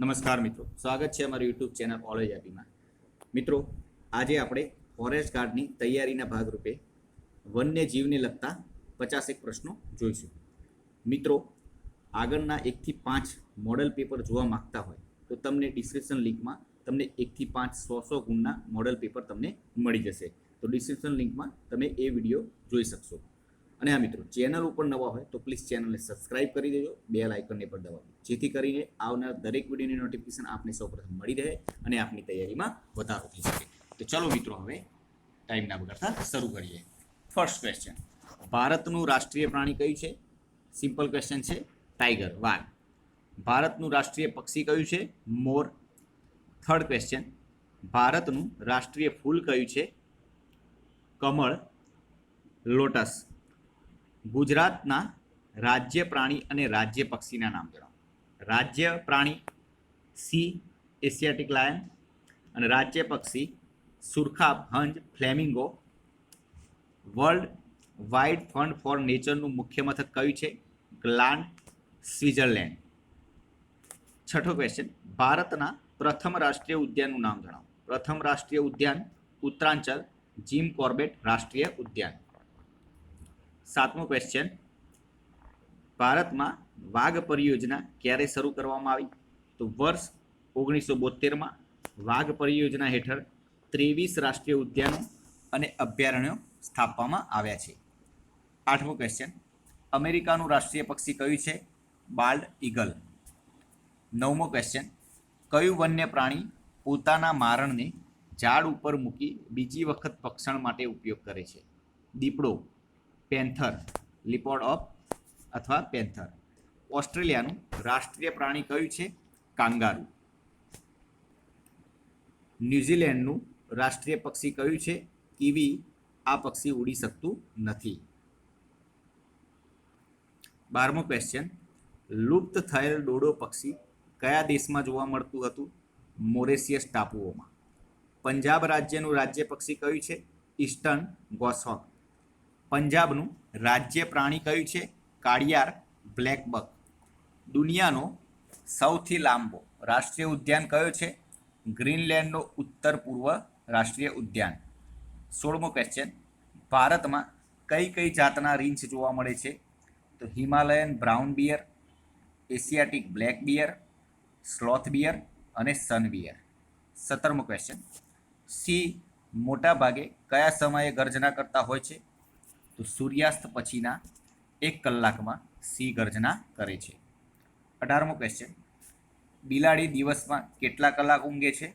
નમસ્કાર મિત્રો સ્વાગત છે અમારી યુટ્યુબ ચેનલ ઓલેજ એપીમાં મિત્રો આજે આપણે ફોરેસ્ટ ગાર્ડની તૈયારીના ભાગરૂપે વન્યજીવને લગતા પચાસેક પ્રશ્નો જોઈશું મિત્રો આગળના એકથી પાંચ મોડલ પેપર જોવા માગતા હોય તો તમને ડિસ્ક્રિપ્શન લિંકમાં તમને એકથી પાંચ સો સો ગુણના મોડલ પેપર તમને મળી જશે તો ડિસ્ક્રિપ્શન લિંકમાં તમે એ વિડીયો જોઈ શકશો અને આ મિત્રો ચેનલ ઉપર નવા હોય તો પ્લીઝ ચેનલને સબસ્ક્રાઈબ કરી દેજો બે લાઇકનને પણ દબાવજો જેથી કરીને આવનાર દરેક વિડીયોની નોટિફિકેશન આપને સૌપ્રથમ મળી રહે અને આપની તૈયારીમાં વધારો થઈ શકે તો ચલો મિત્રો હવે ટાઈમના બગાડતા શરૂ કરીએ ફર્સ્ટ ક્વેશ્ચન ભારતનું રાષ્ટ્રીય પ્રાણી કયું છે સિમ્પલ ક્વેશ્ચન છે ટાઈગર વાઘ ભારતનું રાષ્ટ્રીય પક્ષી કયું છે મોર થર્ડ ક્વેશ્ચન ભારતનું રાષ્ટ્રીય ફૂલ કયું છે કમળ લોટસ ગુજરાતના રાજ્ય પ્રાણી અને રાજ્ય પક્ષીના નામ જણાવો રાજ્ય પ્રાણી સી એશિયાટિક લાયન અને રાજ્ય પક્ષી સુરખા હંજ flamingo world wide fund for નેચરનું મુખ્ય મથક કયું છે ગ્લાન્ડ સ્વિટ્ઝરલેન્ડ છઠ્ઠો ક્વેશ્ચન ભારતના પ્રથમ રાષ્ટ્રીય ઉદ્યાનનું નામ જણાવો પ્રથમ રાષ્ટ્રીય ઉદ્યાન ઉત્તરાંચલ જીમ કોર્બેટ રાષ્ટ્રીય ઉદ્યાન સાતમો ક્વેશ્ચન ભારતમાં વાઘ પરિયોજના ક્યારે શરૂ કરવામાં આવી તો વર્ષ ઓગણીસો બોતેરમાં વાઘ પરિયોજના હેઠળ ત્રેવીસ રાષ્ટ્રીય ઉદ્યાનો અને અભયારણ્યો સ્થાપવામાં આવ્યા છે આઠમો ક્વેશ્ચન અમેરિકાનું રાષ્ટ્રીય પક્ષી કયું છે બાલ્ડ ઇગલ નવમો ક્વેશ્ચન કયું વન્ય પ્રાણી પોતાના મારણને ઝાડ ઉપર મૂકી બીજી વખત ભક્ષણ માટે ઉપયોગ કરે છે દીપડો પેન્થર લિપોડ ઓફ અથવા પેન્થર ઓસ્ટ્રેલિયાનું રાષ્ટ્રીય પ્રાણી કયું છે કાંગારુ ન્યુઝીલેન્ડનું રાષ્ટ્રીય પક્ષી કયું છે કીવી આ પક્ષી ઉડી શકતું નથી બારમો ક્વેશ્ચન લુપ્ત થયેલ ડોડો પક્ષી કયા દેશમાં જોવા મળતું હતું મોરેશિયસ ટાપુઓમાં પંજાબ રાજ્યનું રાજ્ય પક્ષી કયું છે ઇસ્ટર્ન ગોસોક પંજાબનું રાજ્ય પ્રાણી કયું છે કાળિયાર બ્લેકબક દુનિયાનો સૌથી લાંબો રાષ્ટ્રીય ઉદ્યાન કયો છે ગ્રીનલેન્ડનો ઉત્તર પૂર્વ રાષ્ટ્રીય ઉદ્યાન સોળમો ક્વેશ્ચન ભારતમાં કઈ કઈ જાતના રીંછ જોવા મળે છે તો Himalayan brown bear Asiatic black bear sloth bear અને સન બિયર સત્તરમો ક્વેશ્ચન સી મોટાભાગે કયા સમયે ગર્જના કરતા હોય છે તો સૂર્યાસ્ત પછીના એક કલાકમાં સિંહ ગર્જના કરે છે અઢારમો ક્વેશ્ચન બિલાડી દિવસમાં કેટલા કલાક ઊંઘે છે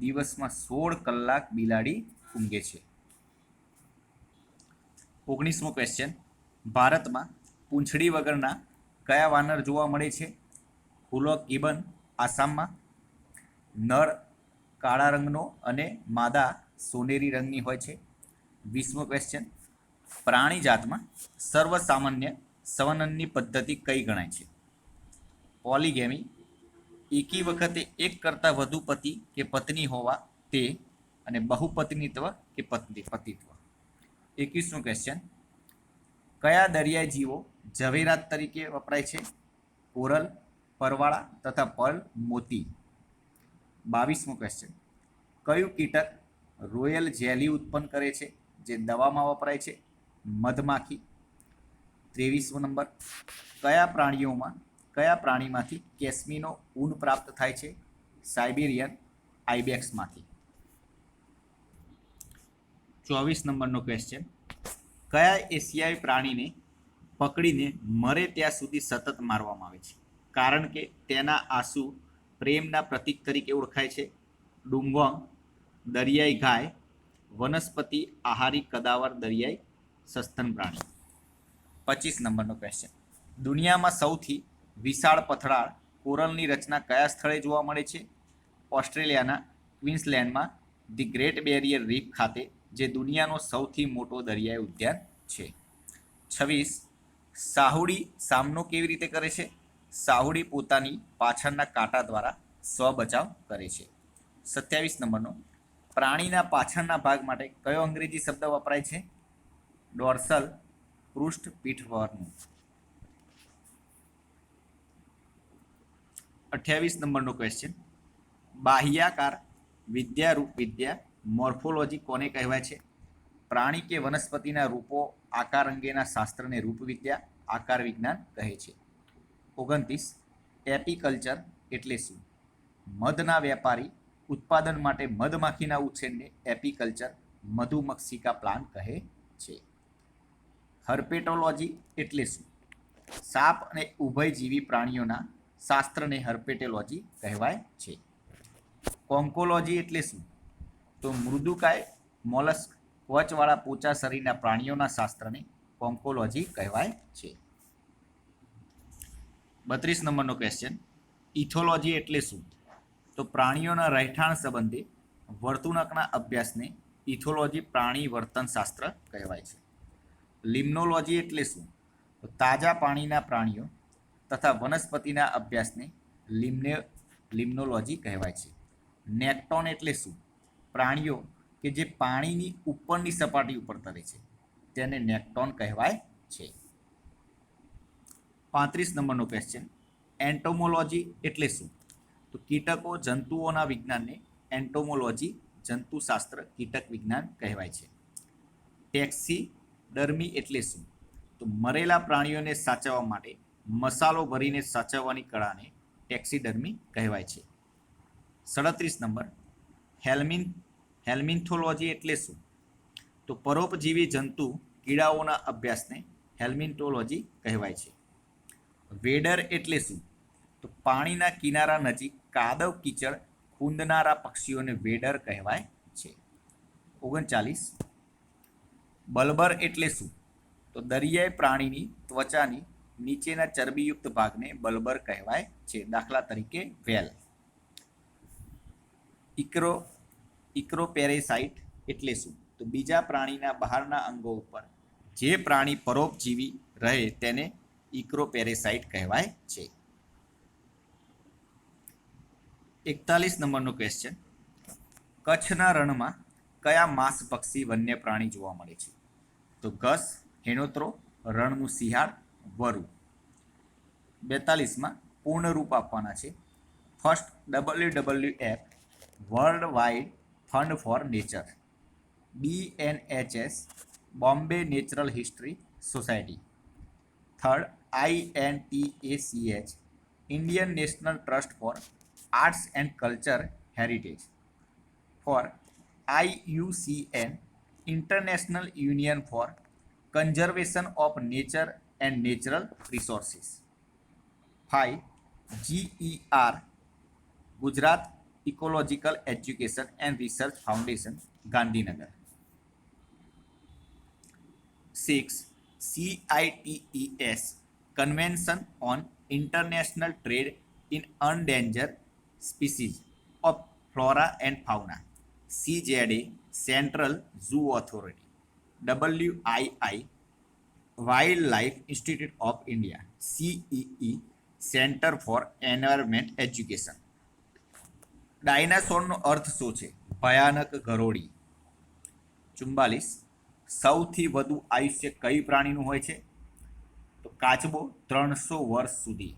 દિવસમાં સોળ કલાક બિલાડી ઊંઘે છે ઓગણીસમો ક્વેશ્ચન ભારતમાં પૂંછડી વગરના કયા વાનર જોવા મળે છે હુલોક કિબન આસામમાં નર કાળા રંગનો અને માદા સોનેરી રંગની હોય છે વીસમો ક્વેશ્ચન પ્રાણીજાતમાં સર્વસામાન્ય સંવનનની પદ્ધતિ કઈ ગણાય છે પોલીગેમી એકી વખતે એક કરતાં વધુ પતિ કે પત્ની હોવા તે અને બહુપત્નીત્વ કે પત્ની પતિત્વ એકવીસમું ક્વેશ્ચન કયા દરિયાઈ જીવો ઝવેરાત તરીકે વપરાય છે કોરલ પરવાળા તથા પર્લ મોતી બાવીસમું ક્વેશ્ચન કયું કીટક રોયલ જેલી ઉત્પન્ન કરે છે જે દવામાં વપરાય છે મધમાખી ત્રેવીસમો નંબર કયા પ્રાણીઓમાં કયા પ્રાણીમાંથી કેસમીનો ઊન પ્રાપ્ત થાય છે સાઇબેરિયન આઇબેક્સમાંથી ચોવીસ નંબરનો ક્વેશ્ચન કયા એશિયાઈ પ્રાણીને પકડીને મરે ત્યાં સુધી સતત મારવામાં આવે છે કારણ કે તેના આંસુ પ્રેમના પ્રતીક તરીકે ઓળખાય છે ડુંગોંગ દરિયાઈ ગાય વનસ્પતિ આહારી કદાવર દરિયાઈ સસ્તન પ્રાણી પચીસ નંબરનો ક્વેશ્ચન દુનિયામાં સૌથી વિશાળ પથરાળ કોરલની રચના કયા સ્થળે જોવા મળે છે ઓસ્ટ્રેલિયાના ક્વિન્સલેન્ડમાં ધી ગ્રેટ બેરિયર રીફ ખાતે જે દુનિયાનો સૌથી મોટો દરિયાઈ ઉદ્યાન છે છવ્વીસ સાહુડી સામનો કેવી રીતે કરે છે સાહુડી પોતાની પાછળના કાંટા દ્વારા સ્વબચાવ કરે છે સત્યાવીસ નંબરનો પ્રાણીના પાછળના ભાગ માટે કયો અંગ્રેજી શબ્દ વપરાય છે ડોર્સલ પૃષ્ઠ પીઠ પરનું અઠ્યાવીસ નંબરનો ક્વેશ્ચન બાહ્યાકાર વિદ્યારૂપ વિદ્યા મોર્ફોલોજી કોને કહેવાય છે પ્રાણી કે વનસ્પતિના રૂપો આકાર અંગેના શાસ્ત્રને રૂપવિદ્યા આકાર વિજ્ઞાન કહે છે ઓગણત્રીસ એપીકલ્ચર એટલે શું મધના વેપારી ઉત્પાદન માટે મધમાખીના ઉછેરને એપીકલ્ચર મધુમક્ષિકા પ્લાન કહે છે હર્પેટોલોજી એટલે શું સાપ અને ઉભયજીવી પ્રાણીઓના શાસ્ત્રને હર્પેટોલોજી કહેવાય છે કોન્કોલોજી એટલે શું તો મૃદુકાય મોલસ્ક વચવાળા પોચા શરીરના પ્રાણીઓના શાસ્ત્રને કોન્કોલોજી કહેવાય છે બત્રીસ નંબરનો ક્વેશ્ચન ઇથોલોજી એટલે શું તો પ્રાણીઓના રહેઠાણ સંબંધે વર્તણૂકના અભ્યાસને ઇથોલોજી પ્રાણી વર્તન શાસ્ત્ર કહેવાય છે લિમ્નોલોજી એટલે શું તો તાજા પાણીના પ્રાણીઓ તથા વનસ્પતિના અભ્યાસને લિમ્ને લિમ્નોલોજી કહેવાય છે નેક્ટોન એટલે શું પ્રાણીઓ કે જે પાણીની ઉપરની સપાટી ઉપર તરે છે તેને નેક્ટોન કહેવાય છે પાંત્રીસ નંબરનો ક્વેશ્ચન એન્ટોમોલોજી એટલે શું તો કીટકો જંતુઓના વિજ્ઞાનને એન્ટોમોલોજી જંતુશાસ્ત્ર કીટક વિજ્ઞાન કહેવાય છે ટેક્સી ડરમી એટલે શું તો મરેલા પ્રાણીઓને સાચવવા માટે મસાલો ભરીને સાચવવાની કળાને ટેક્સીડર્મી કહેવાય છે સડત્રીસ નંબર હેલ્મિન હેલ્મિન્થોલોજી એટલે શું તો પરોપજીવી જંતુ કીડાઓના અભ્યાસને હેલ્મિન્ટોલોજી કહેવાય છે વેડર એટલે શું તો પાણીના કિનારા નજીક કાદવ કીચડ ખૂંદનારા પક્ષીઓને વેડર કહેવાય છે ઓગણચાલીસ બલ્બર એટલે શું તો દરિયાઈ પ્રાણીની ત્વચાની નીચેના ચરબીયુક્ત ભાગને બલ્બર કહેવાય છે દાખલા તરીકે વેલ ઇક્રો ઇક્રોપેરેસાઇટ એટલે શું તો બીજા પ્રાણીના બહારના અંગો ઉપર જે પ્રાણી પરોપજીવી રહે તેને ઇક્રોપેરેસાઇટ કહેવાય છે એકતાલીસ નંબરનો ક્વેશ્ચન કચ્છના રણમાં કયા માંસ પક્ષી વન્ય પ્રાણી જોવા મળે છે તો ઘસ હેણોત્રો રણનું સિહાર વરુ બેતાલીસમાં પૂર્ણ રૂપ આપવાના છે first W W F world wide fund for nature BNHS Bombay natural history society third I INTACH Indian national trust for arts and culture heritage four U C N International Union for Conservation of Nature and Natural Resources. 5. GER, Gujarat Ecological Education and Research Foundation, Gandhinagar. 6. CITES, Convention on International Trade in Endangered Species of Flora and Fauna, CJA, central zoo authority W II wildlife institute of India CEE centre for environment education ડાયનાસોરનો અર્થ શું છે ભયાનક ગરોળી ચુમ્બાલીસ સૌથી વધુ આયુષ્ય કઈ પ્રાણીનું હોય છે તો કાચબો ત્રણસો વર્ષ સુધી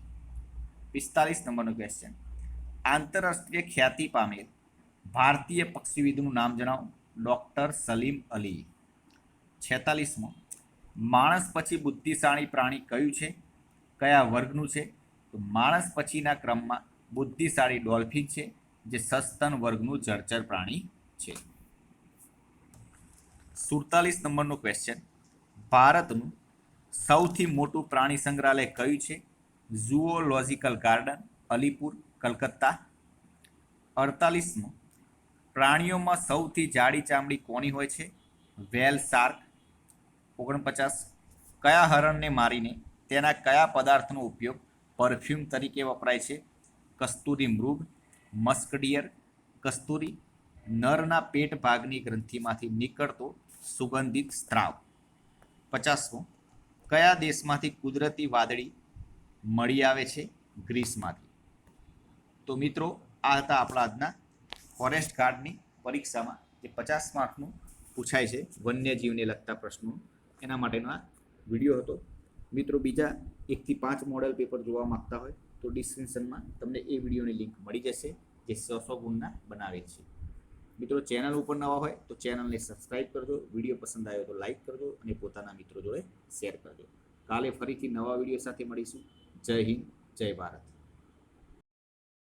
પિસ્તાલીસ નંબરનો ક્વેશ્ચન આંતરરાષ્ટ્રીય ખ્યાતિ પામેલ ભારતીય પક્ષીવિદનું નામ જણાવો ડૉક્ટર સલીમ અલી છેતાલીસમો માણસ પછી બુદ્ધિશાળી પ્રાણી કયું છે કયા વર્ગનું છે તો માણસ પછીના ક્રમમાં બુદ્ધિશાળી ડોલ્ફિન છે જે સસ્તન વર્ગનું જળચર પ્રાણી છે સુડતાલીસ નંબરનો ક્વેશ્ચન ભારતનું સૌથી મોટું પ્રાણી સંગ્રહાલય કયું છે ઝુઓલોજિકલ ગાર્ડન અલીપુર કલકત્તા અડતાલીસમું પ્રાણીઓમાં સૌથી જાડી ચામડી કોની હોય છે વેલ શાર્ક ઓગણપચાસ કયા હરણને મારીને તેના કયા પદાર્થનો ઉપયોગ પરફ્યુમ તરીકે વપરાય છે કસ્તુરી મૃગ મસ્કડિયર કસ્તુરી નરના પેટ ભાગની ગ્રંથિમાંથી નીકળતો સુગંધિત સ્ત્રાવ પચાસમો કયા દેશમાંથી કુદરતી વાદળી મળી આવે છે ગ્રીસમાંથી તો મિત્રો આ હતા આપણા આજના ફોરેસ્ટ ગાર્ડની પરીક્ષામાં જે પચાસ માર્કનું પૂછાય છે વન્યજીવને લગતા પ્રશ્નો એના માટેનો આ વિડીયો હતો મિત્રો બીજા એકથી પાંચ મોડલ પેપર જોવા માગતા હોય તો ડિસ્ક્રિપ્શનમાં તમને એ વિડીયોની લિંક મળી જશે જે સો સો ગુણના બનાવે છે મિત્રો ચેનલ ઉપર નવા હોય તો ચેનલને સબસ્ક્રાઇબ કરજો વિડીયો પસંદ આવ્યો તો લાઇક કરજો અને પોતાના મિત્રો જોડે શેર કરજો કાલે ફરીથી નવા વિડીયો સાથે મળીશું જય હિન્દ જય ભારત